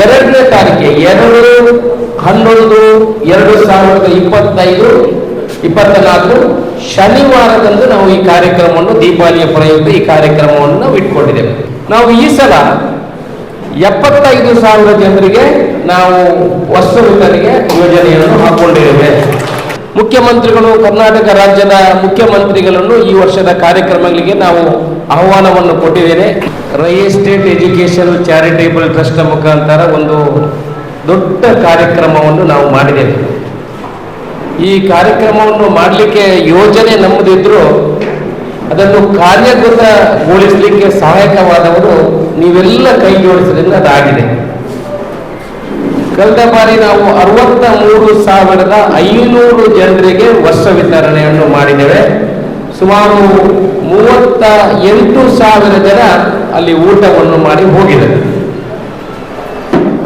ಎರಡನೇ ತಾರೀಕೆ ಎರಡು ಹನ್ನೊಂದು ಎರಡು ಸಾವಿರದ ಇಪ್ಪತ್ತೈದು ಇಪ್ಪತ್ತ ಶನಿವಾರದಂದು ನಾವು ಈ ಕಾರ್ಯಕ್ರಮವನ್ನು, ದೀಪಾವಳಿಯ ಪ್ರಯುಕ್ತ ಈ ಕಾರ್ಯಕ್ರಮವನ್ನು ನಾವು ಇಟ್ಕೊಂಡಿದ್ದೇವೆ. ನಾವು ಈ ಸಲ ಎಪ್ಪತ್ತೈದು ಸಾವಿರ ಜನರಿಗೆ ನಾವು ವಸ್ತು ಯೋಜನೆಯನ್ನು ಹಾಕೊಂಡಿದ್ದೇವೆ. ಮುಖ್ಯಮಂತ್ರಿಗಳು, ಕರ್ನಾಟಕ ರಾಜ್ಯದ ಮುಖ್ಯಮಂತ್ರಿಗಳನ್ನು ಈ ವರ್ಷದ ಕಾರ್ಯಕ್ರಮಗಳಿಗೆ ನಾವು ಆಹ್ವಾನವನ್ನು ಕೊಟ್ಟಿದ್ದೇನೆ. Rai estate education charitable trust ಮುಖಾಂತರ ಒಂದು ದೊಡ್ಡ ಕಾರ್ಯಕ್ರಮವನ್ನು ನಾವು ಮಾಡಿದ್ದೇವೆ. ಈ ಕಾರ್ಯಕ್ರಮವನ್ನು ಮಾಡಲಿಕ್ಕೆ ಯೋಜನೆ ನಮ್ಮದಿದ್ರು, ಅದನ್ನು ಕಾರ್ಯಗತಗೊಳಿಸಲಿಕ್ಕೆ ಸಹಾಯಕವಾದವರು ನೀವೆಲ್ಲ ಕೈ ಜೋಡಿಸೋದ್ರಿಂದ ಅದಾಗಿದೆ. ಕಳೆದ ಬಾರಿ ನಾವು ಅರವತ್ತ ಮೂರು ಸಾವಿರದ ಐನೂರು ಜನರಿಗೆ ವರ್ಷ ವಿತರಣೆಯನ್ನು ಮಾಡಿದ್ದೇವೆ. ಸುಮಾರು ಮೂವತ್ತ ಎಂಟು ಸಾವಿರ ಜನ ಅಲ್ಲಿ ಊಟವನ್ನು ಮಾಡಿ ಹೋಗಿದ್ದಾರೆ.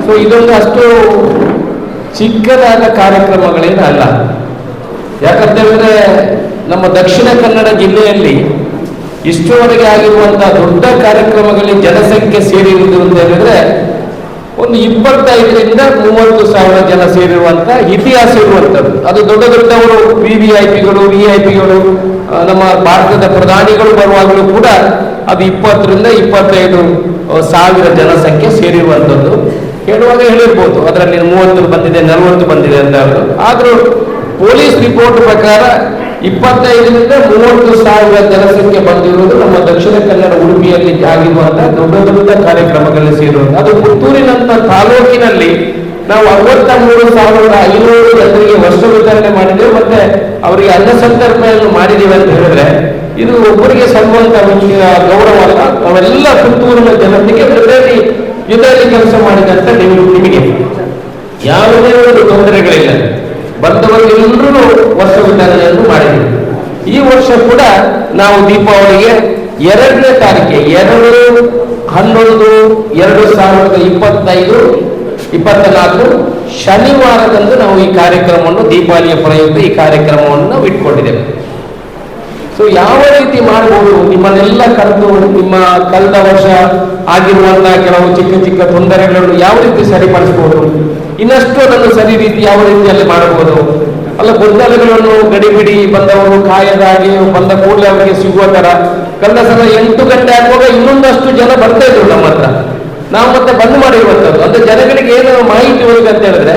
ಸೊ, ಇದೊಂದು ಅಷ್ಟು ಚಿಕ್ಕದಾದ ಕಾರ್ಯಕ್ರಮಗಳೇನು ಅಲ್ಲ. ಯಾಕಂತ ಹೇಳಿದ್ರೆ ನಮ್ಮ ದಕ್ಷಿಣ ಕನ್ನಡ ಜಿಲ್ಲೆಯಲ್ಲಿ ಇಷ್ಟುವರೆಗೆ ಆಗಿರುವಂತಹ ದೊಡ್ಡ ಕಾರ್ಯಕ್ರಮಗಳಲ್ಲಿ ಜನಸಂಖ್ಯೆ ಸೇರಿರುವುದು ಅಂತ ಹೇಳಿದ್ರೆ, ಒಂದು ಇಪ್ಪತ್ತೈದರಿಂದ ಮೂವತ್ತು ಸಾವಿರ ಜನ ಸೇರಿರುವಂತಹ ಇತಿಹಾಸ ಇರುವಂಥದ್ದು. ಅದು ದೊಡ್ಡ ದೊಡ್ಡವರು ವಿ ವಿ ಐ ಪಿಗಳು ವಿ ಐ ಪಿಗಳು ನಮ್ಮ ಭಾರತದ ಪ್ರಧಾನಿಗಳು ಬರುವಾಗಲೂ ಕೂಡ ಅದು ಇಪ್ಪತ್ತರಿಂದ ಇಪ್ಪತ್ತೈದು ಸಾವಿರ ಜನಸಂಖ್ಯೆ ಸೇರಿರುವಂಥದ್ದು. ಹೇಳುವಾಗ ಹೇಳಿರ್ಬೋದು, ಅದರಲ್ಲಿ ಮೂವತ್ತು ಬಂದಿದೆ, ನಲವತ್ತು ಬಂದಿದೆ ಅಂತ ಅವರು ಆದರೂ ಪೊಲೀಸ್ ರಿಪೋರ್ಟ್ ಪ್ರಕಾರ ಇಪ್ಪತ್ತೈದರಿಂದ ಮೂವತ್ತು ಸಾವಿರ ಜನಸಂಖ್ಯೆ ಬಂದಿರುವುದು ನಮ್ಮ ದಕ್ಷಿಣ ಕನ್ನಡ ಉಡುಪಿಯಲ್ಲಿ ಆಗಿರುವಂತಹ ದೊಡ್ಡ ದೊಡ್ಡ ಕಾರ್ಯಕ್ರಮಗಳಲ್ಲಿ ಸೇರುವಂತಹ ಅದು ಪುತ್ತೂರಿನಂತ ತಾಲೂಕಿನಲ್ಲಿ ನಾವು ಅರವತ್ತ ಮೂರು ಸಾವಿರದ ಐನೂರು ಜನರಿಗೆ ವರ್ಷ ವಿತರಣೆ ಮಾಡಿದ್ದೇವೆ, ಮತ್ತೆ ಅವರಿಗೆ ಅನ್ನ ಸಂತರ್ಪಣೆಯನ್ನು ಮಾಡಿದೀವಿ ಅಂತ ಹೇಳಿದ್ರೆ, ಇದು ಒಬ್ಬರಿಗೆ ಸಂಬಂಧ ಗೌರವ ಅಲ್ಲ. ನಾವೆಲ್ಲ ಪುತ್ತೂರಿನ ಜನತೆಗೆ ಪ್ರತಿ ಯುದ್ಧದಲ್ಲಿ ಕೆಲಸ ಮಾಡಿದಂತ ನೀವು ನಿಮಗೆ ಯಾವುದೇ ಒಂದು ತೊಂದರೆಗಳಿಲ್ಲ. ಬಂದವರಿಗೆಲ್ಲರೂ ವರ್ಷ ವಿತರಣೆಯನ್ನು ಮಾಡಿದ್ದೀವಿ ಈ ವರ್ಷ ಕೂಡ ನಾವು ದೀಪಾವಳಿಗೆ ಎರಡನೇ ತಾರೀಕೆ ಎರಡು, ಹನ್ನೊಂದು, ಎರಡು ಸಾವಿರದ ಇಪ್ಪತ್ತೈದು ಇಪ್ಪತ್ತ ನಾಲ್ಕು ಶನಿವಾರದಂದು ನಾವು ಈ ಕಾರ್ಯಕ್ರಮವನ್ನು, ದೀಪಾವಳಿಯ ಪ್ರಯುಕ್ತ ಈ ಕಾರ್ಯಕ್ರಮವನ್ನು ನಾವು ಇಟ್ಕೊಂಡಿದ್ದೇವೆ. ಸೊ ಯಾವ ರೀತಿ ಮಾಡಬಹುದು ನಿಮ್ಮನ್ನೆಲ್ಲ ಕರೆದು, ನಿಮ್ಮ ಕಳೆದ ವರ್ಷ ಆಗಿರುವಂತಹ ಕೆಲವು ಚಿಕ್ಕ ಚಿಕ್ಕ ತೊಂದರೆಗಳನ್ನು ಯಾವ ರೀತಿ ಸರಿಪಡಿಸಬಹುದು ಇನ್ನಷ್ಟು ಅದನ್ನು ಸರಿ ರೀತಿ ಯಾವ ರೀತಿಯಲ್ಲಿ ಮಾಡಬಹುದು? ಅಲ್ಲ, ಗೊಂದಲಗಳನ್ನು ಗಡಿಬಿಡಿ ಬಂದವರು ಕಾಯದಾಗಿ ಬಂದ ಕೂಡಲೇ ಅವರಿಗೆ ಸಿಗುವ ತರ ಕಳೆದ ಸಲ ಎಂಟು ಗಂಟೆ ಆಗುವಾಗ ಇನ್ನೊಂದಷ್ಟು ಜನ ಬರ್ತಾ ಇದ್ರು ನಮ್ಮ ಹತ್ರ. ನಾವು ಮತ್ತೆ ಬಂದ್ ಮಾಡಿರುವಂತದ್ದು ಅಂದ್ರೆ ಜನಗಳಿಗೆ ಏನು ಮಾಹಿತಿ ಹೋಗಿ ಅಂತ ಹೇಳಿದ್ರೆ,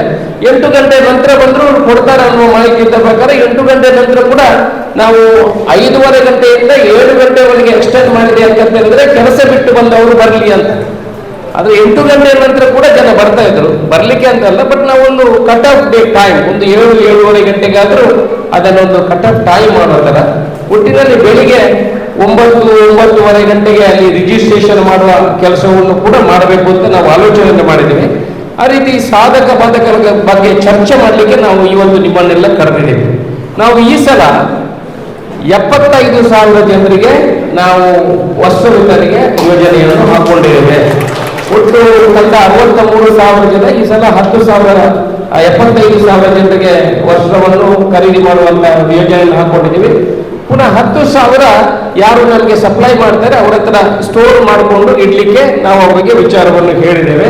ಎಂಟು ಗಂಟೆ ನಂತರ ಬಂದ್ರು ಅವ್ರು ಕೊಡ್ತಾರೆ ಅನ್ನುವ ಮಾಹಿತಿ ಇದ್ದ ಪ್ರಕಾರ ಎಂಟು ಗಂಟೆ ನಂತರ ಕೂಡ ನಾವು ಐದೂವರೆ ಗಂಟೆಯಿಂದ ಏಳು ಗಂಟೆವರೆಗೆ ಎಕ್ಸ್ಟೆಂಡ್ ಮಾಡಿದೆ ಅಂತ ಹೇಳಿದ್ರೆ ಕೆಲಸ ಬಿಟ್ಟು ಬಂದವರು ಬರಲಿ ಅಂತ. ಆದ್ರೆ ಎಂಟು ಗಂಟೆ ನಂತರ ಕೂಡ ಜನ ಬರ್ತಾ ಇದ್ರು. ಬರ್ಲಿಕ್ಕೆ ಅಂತಲ್ಲ ಬಟ್ ನಾವು ಒಂದು ಕಟ್ ಆಫ್ ಡೇ ಟೈಮ್ ಒಂದು ಏಳು, ಏಳುವರೆ ಗಂಟೆಗಾದ್ರೂ ಅದನ್ನೊಂದು ಕಟ್ ಆಫ್ ಟೈಮ್ ಮಾಡೋ ತರ ಒಟ್ಟಿನಲ್ಲಿ ಬೆಳಿಗ್ಗೆ ಒಂಬತ್ತು ಒಂಬತ್ತುವರೆ ಗಂಟೆಗೆ ಅಲ್ಲಿ ರಿಜಿಸ್ಟ್ರೇಷನ್ ಮಾಡುವ ಕೆಲಸವನ್ನು ಕೂಡ ಮಾಡಬೇಕು ಅಂತ ನಾವು ಆಲೋಚನೆ ಮಾಡಿದ್ದೇವೆ. ಆ ರೀತಿ ಸಾಧಕ ಬಾಧಕರ ಬಗ್ಗೆ ಚರ್ಚೆ ಮಾಡಲಿಕ್ಕೆ ನಾವು ಇವತ್ತು ನಿಮ್ಮನ್ನೆಲ್ಲ ಕರೆದಿದ್ದೇವೆ. ನಾವು ಈ ಸಲ ಎಪ್ಪತ್ತೈದು ಸಾವಿರ ಜನರಿಗೆ ನಾವು ವಸ್ತು ಯೋಜನೆಯನ್ನು ಹಾಕೊಂಡಿದ್ದೇವೆ. ಒಟ್ಟು ಕಳೆದ ಅರವತ್ತ ಮೂರು ಸಾವಿರ ಜನ ಈ ಸಲ ಹತ್ತು ಸಾವಿರ ಎಪ್ಪತ್ತೈದು ಸಾವಿರ ಜನರಿಗೆ ವಸ್ತ್ರವನ್ನು ಖರೀದಿ ಮಾಡುವಂತ ಯೋಜನೆಯನ್ನು ಹಾಕೊಂಡಿದ್ದೀವಿ. ಪುನಃ ಹತ್ತು ಸಾವಿರ ಯಾರು ನಮಗೆ ಸಪ್ಲೈ ಮಾಡ್ತಾರೆ, ಅವರ ಹತ್ರ ಸ್ಟೋರ್ ಮಾಡಿಕೊಂಡು ಇಡ್ಲಿಕ್ಕೆ ನಾವು ಅವರಿಗೆ ವಿಚಾರವನ್ನು ಹೇಳಿದ್ದೇವೆ.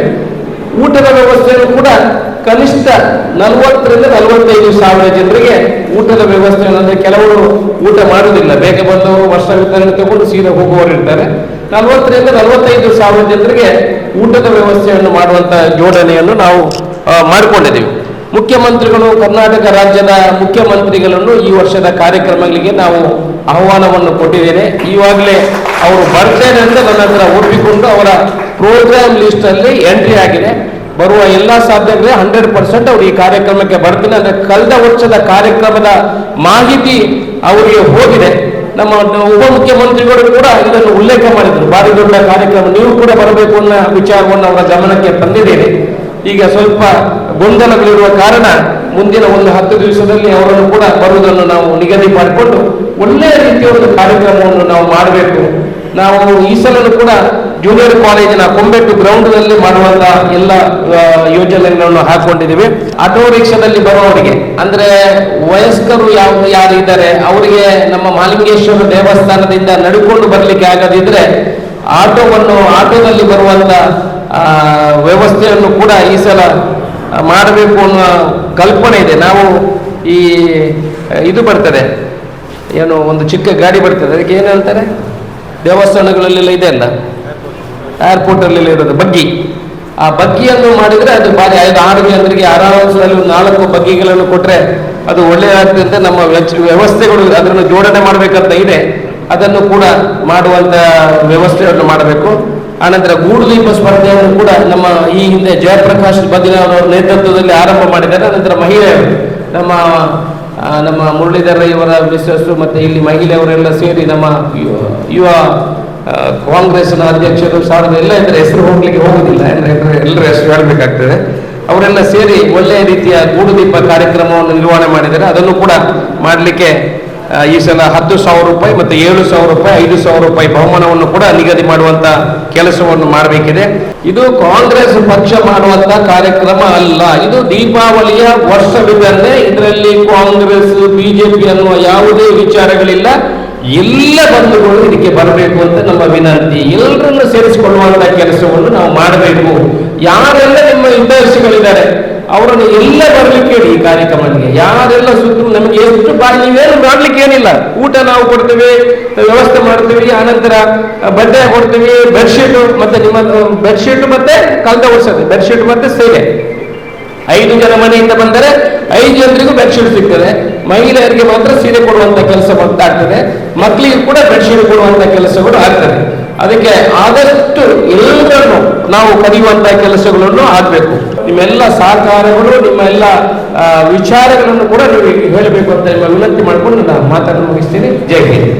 ಊಟದ ವ್ಯವಸ್ಥೆಯನ್ನು ಕೂಡ ಕನಿಷ್ಠ ನಲವತ್ತರಿಂದ ನಲವತ್ತೈದು ಸಾವಿರ ಜನರಿಗೆ ಊಟದ ವ್ಯವಸ್ಥೆಯನ್ನು ಅಂದ್ರೆ ಕೆಲವರು ಊಟ ಮಾಡುವುದಿಲ್ಲ. ಬೇಗ ಬಂದವರು ವರ್ಷ ವಿತರಣೆ ತಗೊಂಡು ಸೀದಾ ಹೋಗುವವರು ಇರ್ತಾರೆ. ನಲವತ್ತರಿಂದ ನಲವತ್ತೈದು ಸಾವಿರ ಜನರಿಗೆ ಊಟದ ವ್ಯವಸ್ಥೆಯನ್ನು ಮಾಡುವಂತಹ ಜೋಡಣೆಯನ್ನು ನಾವು ಮಾಡಿಕೊಂಡಿದ್ದೀವಿ. ಮುಖ್ಯಮಂತ್ರಿಗಳು, ಕರ್ನಾಟಕ ರಾಜ್ಯದ ಮುಖ್ಯಮಂತ್ರಿಗಳನ್ನು ಈ ವರ್ಷದ ಕಾರ್ಯಕ್ರಮಗಳಿಗೆ ನಾವು ಆಹ್ವಾನವನ್ನು ಕೊಟ್ಟಿದ್ದೇನೆ. ಈವಾಗಲೇ ಅವರು ಬರ್ತೇನೆ ಅಂತ ನನ್ನ ಹತ್ರ ಒಪ್ಪಿಕೊಂಡು ಅವರ ಪ್ರೋಗ್ರಾಮ್ ಲಿಸ್ಟ್ ಅಲ್ಲಿ ಎಂಟ್ರಿ ಆಗಿದೆ. ಬರುವ ಎಲ್ಲ ಸಾಧ್ಯತೆ ಹಂಡ್ರೆಡ್ ಪರ್ಸೆಂಟ್ ಅವರು ಈ ಕಾರ್ಯಕ್ರಮಕ್ಕೆ ಬರ್ತೀನಿ. ಅಂದ್ರೆ ಕಳೆದ ವರ್ಷದ ಕಾರ್ಯಕ್ರಮದ ಮಾಹಿತಿ ಅವರಿಗೆ ಹೋಗಿದೆ. ನಮ್ಮ ಉಪಮುಖ್ಯಮಂತ್ರಿಗಳು ಕೂಡ ಇದನ್ನು ಉಲ್ಲೇಖ ಮಾಡಿದ್ರು. ಭಾರಿ ದೊಡ್ಡ ಕಾರ್ಯಕ್ರಮ. ನೀವು ಕೂಡ ಬರಬೇಕು ಅನ್ನೋ ವಿಚಾರವನ್ನು ಅವರ ಗಮನಕ್ಕೆ ತಂದಿದ್ದೇನೆ. ಈಗ ಸ್ವಲ್ಪ ಗೊಂದಲಗಳಿರುವ ಕಾರಣ ಮುಂದಿನ ಒಂದು ಹತ್ತು ದಿವಸದಲ್ಲಿ ಅವರನ್ನು ಕೂಡ ಬರುವುದನ್ನು ನಾವು ನಿಗದಿ ಮಾಡಿಕೊಂಡು ಒಳ್ಳೆಯ ರೀತಿಯ ಒಂದು ಕಾರ್ಯಕ್ರಮವನ್ನು ನಾವು ಮಾಡಬೇಕು. ನಾವು ಈ ಸಲನೂ ಕೂಡ ಜೂನಿಯರ್ ಕಾಲೇಜಿನ ಕೊಂಬೆಟ್ಟು ಗ್ರೌಂಡ್ನಲ್ಲಿ ಮಾಡುವಂತಹ ಎಲ್ಲ ಯೋಜನೆಗಳನ್ನು ಹಾಕೊಂಡಿದ್ದೀವಿ. ಆಟೋ ರಿಕ್ಷಾದಲ್ಲಿ ಬರುವವರಿಗೆ, ಅಂದ್ರೆ ವಯಸ್ಕರು ಯಾವ, ಯಾರು ಇದ್ದಾರೆ, ಅವರಿಗೆ ನಮ್ಮ ಮಾಲಿಂಗೇಶ್ವರ ದೇವಸ್ಥಾನದಿಂದ ನಡ್ಕೊಂಡು ಬರ್ಲಿಕ್ಕೆ ಆಗದಿದ್ರೆ ಆಟೋವನ್ನು, ಆಟೋದಲ್ಲಿ ಬರುವಂತ ವ್ಯವಸ್ಥೆಯನ್ನು ಕೂಡ ಈ ಸಲ ಮಾಡಬೇಕು ಅನ್ನೋ ಕಲ್ಪನೆ ಇದೆ. ನಾವು ಈ, ಇದು ಬರ್ತದೆ. ಏನು ಒಂದು ಚಿಕ್ಕ ಗಾಡಿ ಬರ್ತದೆ. ಅದಕ್ಕೆ ಏನು ಅಂತಾರೆ ದೇವಸ್ಥಾನಗಳಲ್ಲೆಲ್ಲ ಇದೆ ಅಲ್ಲ? ಏರ್ಪೋರ್ಟಲ್ಲೆಲ್ಲ ಇರೋದು ಬಗ್ಗಿ. ಆ ಬಗ್ಗಿಯನ್ನು ಮಾಡಿದರೆ ಅದು ಭಾರಿ ಐದು ಆರು ಜನರಿಗೆ ಆರಾಮದಲ್ಲಿ ಒಂದು ನಾಲ್ಕು ಬಗ್ಗಿಗಳನ್ನು ಕೊಟ್ಟರೆ ಅದು ಒಳ್ಳೆಯದಾಗ್ತದೆ ನಮ್ಮ ವ್ಯವಸ್ಥೆಗಳು ಅದನ್ನು ಜೋಡಣೆ ಮಾಡಬೇಕಂತ ಇದೆ. ಅದನ್ನು ಕೂಡ ಮಾಡುವಂತ ವ್ಯವಸ್ಥೆಯನ್ನು ಮಾಡಬೇಕು. ಆನಂತರ ಗೂಡು ದೀಪ ಸ್ಪರ್ಧೆಯನ್ನು ಕೂಡ ನಮ್ಮ ಈ ಹಿಂದೆ ಜಯಪ್ರಕಾಶ್ ಅವರ ನೇತೃತ್ವದಲ್ಲಿ ಆರಂಭ ಮಾಡಿದ್ದಾರೆ. ಅನಂತರ ಮಹಿಳೆಯರು, ನಮ್ಮ ನಮ್ಮ ಮುರಳೀಧರ ಇವರ ಮಿಸ್ಸಸ್ ಮತ್ತೆ ಇಲ್ಲಿ ಮಹಿಳೆಯವರೆಲ್ಲ ಸೇರಿ ನಮ್ಮ ಯುವ ಕಾಂಗ್ರೆಸ್ನ ಅಧ್ಯಕ್ಷರು ಸಾರದ ಎಲ್ಲ ಇದ್ರೆ ಹೆಸರು ಹೋಗ್ಲಿಕ್ಕೆ ಹೋಗುದಿಲ್ಲ. ಅಂದ್ರೆ ಎಲ್ಲರ ಹೆಸರು ಹೇಳಬೇಕಾಗ್ತದೆ. ಅವರೆಲ್ಲ ಸೇರಿ ಒಳ್ಳೆಯ ರೀತಿಯ ಗೂಡುದೀಪ ಕಾರ್ಯಕ್ರಮವನ್ನು ನಿರ್ವಹಣೆ ಮಾಡಿದ್ದಾರೆ. ಅದನ್ನು ಕೂಡ ಮಾಡಲಿಕ್ಕೆ ಈ ಸಲ ಹತ್ತು ಸಾವಿರ ರೂಪಾಯಿ ಮತ್ತೆ ಏಳು ಸಾವಿರ ರೂಪಾಯಿ, ಐದು ಸಾವಿರ ರೂಪಾಯಿ ಬಹುಮಾನವನ್ನು ಕೂಡ ನಿಗದಿ ಮಾಡುವಂತ ಕೆಲಸವನ್ನು ಮಾಡಬೇಕಿದೆ. ಇದು ಕಾಂಗ್ರೆಸ್ ಪಕ್ಷ ಮಾಡುವಂತ ಕಾರ್ಯಕ್ರಮ ಅಲ್ಲ. ಇದು ದೀಪಾವಳಿಯ ವರ್ಷ ವಿವರಣೆ. ಇದರಲ್ಲಿ ಕಾಂಗ್ರೆಸ್, ಬಿಜೆಪಿ ಅನ್ನುವ ಯಾವುದೇ ವಿಚಾರಗಳಿಲ್ಲ. ಎಲ್ಲ ಬಂಧುಗಳು ಇದಕ್ಕೆ ಬರಬೇಕು ಅಂತ ನಮ್ಮ ವಿನಂತಿ. ಎಲ್ಲರನ್ನು ಸೇರಿಸಿಕೊಳ್ಳುವಂತ ಕೆಲಸವನ್ನು ನಾವು ಮಾಡಬೇಕು. ಯಾರೆಲ್ಲ ನಿಮ್ಮ ಹಿತೈಷಿಗಳಿದ್ದಾರೆ ಅವರನ್ನು ಎಲ್ಲ ಬರ್ಲಿಕ್ಕೆ ಹೇಳಿ ಈ ಕಾರ್ಯಕ್ರಮಕ್ಕೆ. ಯಾರೆಲ್ಲ ಸುಮ್ಮನೆ ನಮಗೆ ಎಷ್ಟು ಬಾರಿ ನೀವೇನು ಮಾಡ್ಲಿಕ್ಕೆ ಏನಿಲ್ಲ. ಊಟ ನಾವು ಕೊಡ್ತೀವಿ, ವ್ಯವಸ್ಥೆ ಮಾಡ್ತೀವಿ ಆನಂತರ ಬಟ್ಟೆ ಕೊಡ್ತೀವಿ ಬೆಡ್ಶೀಟ್ ಮತ್ತೆ ನಿಮ್ಮ ಬೆಡ್ಶೀಟ್ ಮತ್ತೆ ಕಳೆದ ವರ್ಷದ ಬೆಡ್ಶೀಟ್ ಮತ್ತೆ ಸೇವೆ. ಐದು ಜನ ಮನೆಯಿಂದ ಬಂದರೆ ಐದು ಜನರಿಗೂ ಬೆಡ್ಶೀಟ್ ಸಿಗ್ತದೆ. ಮಹಿಳೆಯರಿಗೆ ಮಾತ್ರ ಸೀರೆ ಕೊಡುವಂತ ಕೆಲಸ ಆಗ್ತದೆ. ಮಕ್ಕಳಿಗೆ ಕೂಡ ಬೆಡ್ಶೀಟ್ ಕೊಡುವಂತ ಕೆಲಸಗಳು ಆಗ್ತದೆ. ಅದಕ್ಕೆ ಆದಷ್ಟು ಎಲ್ಲರನ್ನು ನಾವು ಕಲಿಯುವಂತ ಕೆಲಸಗಳನ್ನು ಆಗಬೇಕು. ನಿಮ್ಮೆಲ್ಲ ಸಹಕಾರಗಳು, ನಿಮ್ಮ ಎಲ್ಲ ವಿಚಾರಗಳನ್ನು ಕೂಡ ನೀವು ಹೇಳಬೇಕು ಅಂತ ವಿನಂತಿ ಮಾಡಿಕೊಂಡು ನಾನು ಮಾತನ್ನು ಮುಗಿಸ್ತೀನಿ. ಜೈ ಹಿಂದ್.